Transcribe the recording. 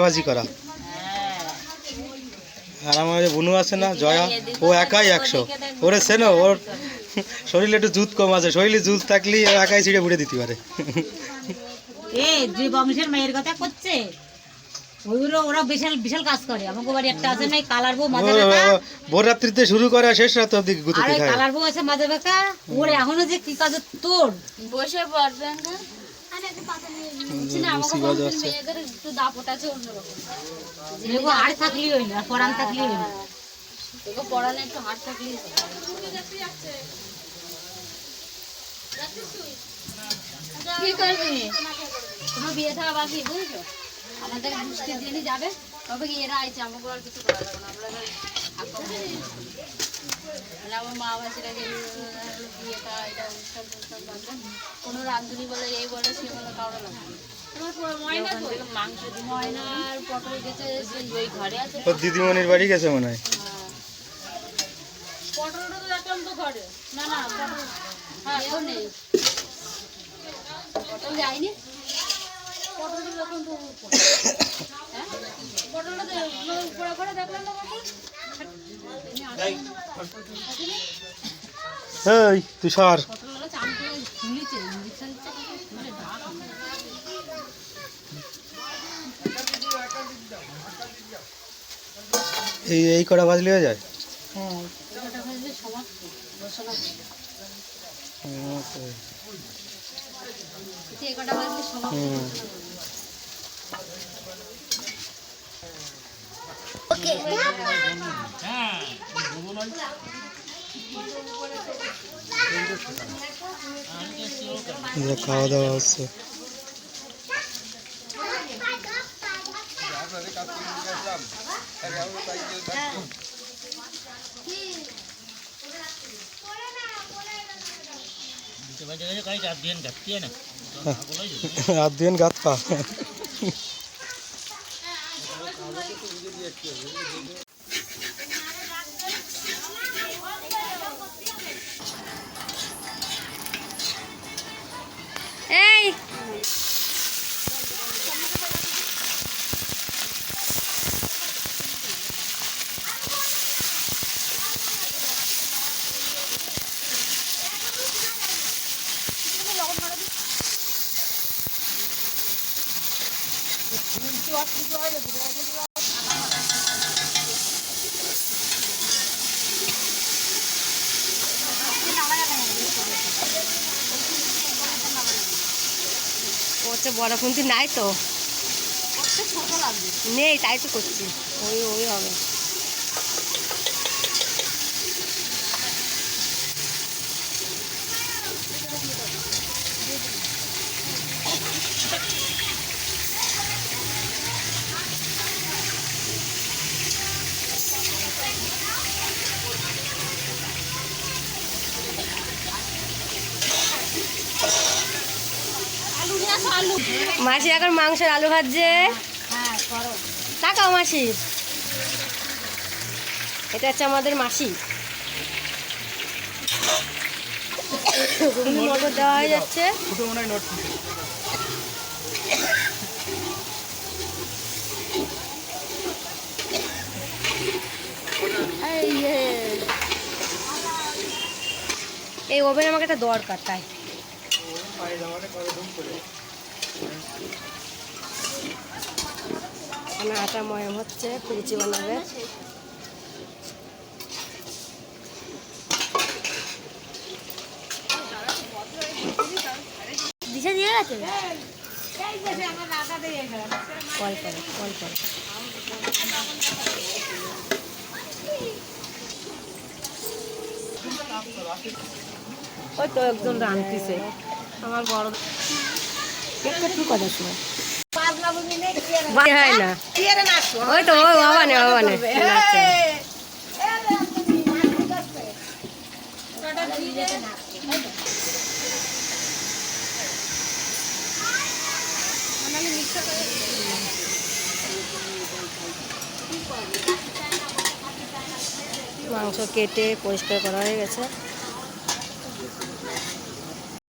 ভাজি করা। আর আমার বুনু আছে না জয়া ও একাই একশো। ওরে সেনো ওর শরীরে একটু জুত কম আছে শরীরে জুত থাকলেই ও একাই ছিঁড়ে বুড়ে দিতে পারে। যে বংশের মেয়ের কথা করছে ওইগুলো ওরা বিশাল বিশাল কাজ করে। আমাকে বাড়ি একটা আছে না কালার বউ মাঝে বেকা ভোর রাত্রিতে শুরু করে শেষ রাত অব্দি ওই খায়। কালার বউ আছে মাঝে বেকা ওর এখনও যে কি কাজ তোর বসে পড়বেন আর থাকলি পরান থাকলি একটু হাট থাকলেই কি করবি? তোমার বিয়ে থাকা বাকি বুঝছ? আমাদের দিনই যাবে। তবে কি এরা আইছে আমাকে আর কিছু করা যাবে না। আমরা মানে আমার মা এটা কোনো রাঁধুনি বলে এই বলে সে বলে কারও লাগবে দিদিমণির বাড়ি গেছে মনে হয়? পটলটা তো দেখলাম তো ঘরে। না না পটল হ্যাঁ নেই। পটল যায়নি? পটলটা দেখলাম তো উপরে। হ্যাঁ? পটলটা তো উপরে ঘরে দেখলাম না এই। তুষার। মানে এই এই কটা বাজলে হয়ে যায়? হ্যাঁ হুম, কটা বাজলে সমাপ্ত হুম। এই যে খাওয়া দাওয়া হচ্ছে। রাত দিন গাত পা। এই। হচ্ছে বড় খুন্তি নাই তো। নেই তাই তো করছি। ওই ওই হবে। মাসি এখন মাংসের আলু ভাজছে। তাকাও মাসি। এটা হচ্ছে আমাদের মাসি। মটর দেওয়া হয়ে যাচ্ছে। এই ওভেন আমাকে একটা দরকার, তাই। এখানে আটা ময়ম হচ্ছে কুলচি বানাবে। দিয়ে গেছে? ওই তো একজন রাঁধতেছে। আমার বড় ঠিক কথা শুনে। হয় না ওই তো ওই বাবানে মাংস কেটে পরিষ্কার করা হয়ে গেছে।